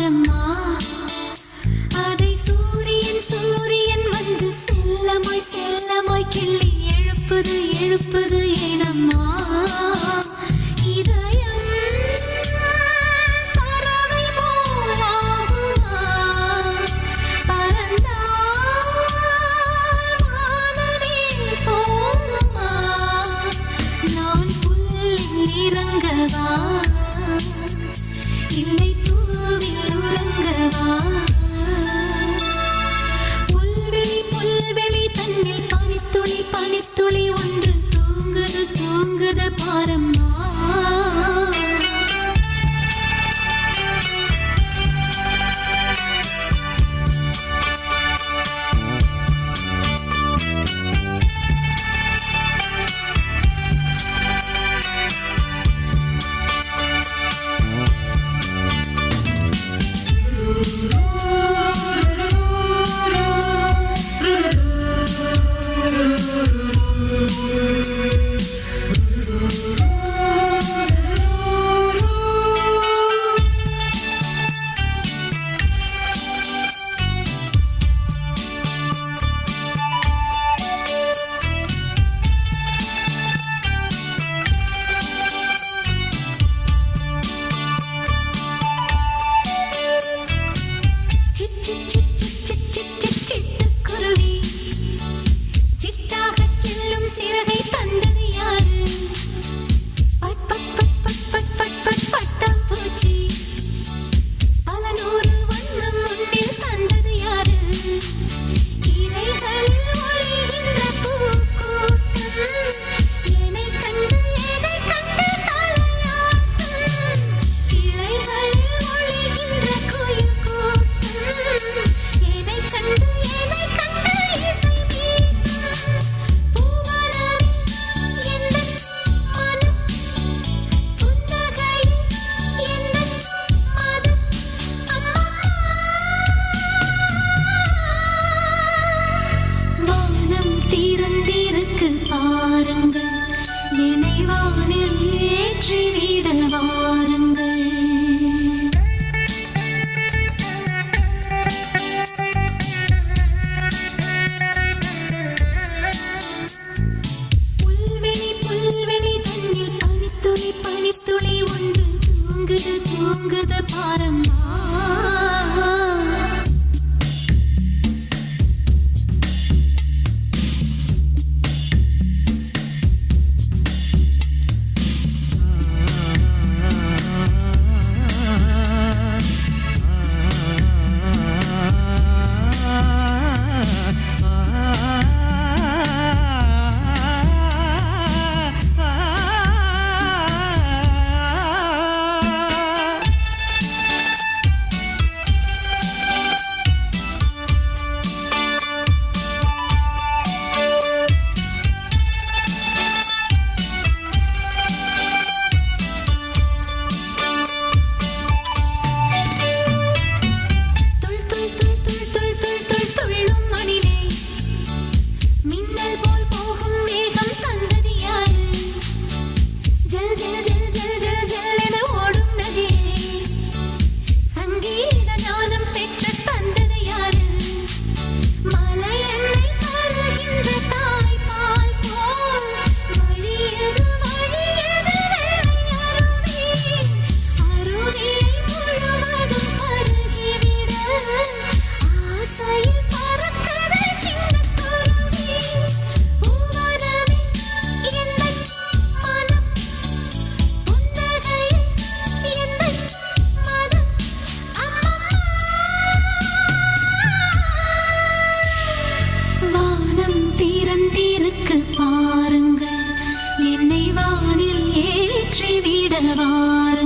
bottom of நெஞ்சினில் பனித்துளி ஒன்று தூங்குது தூங்குது பாரம்மா. நான் நிறைவேற்றினேன் The on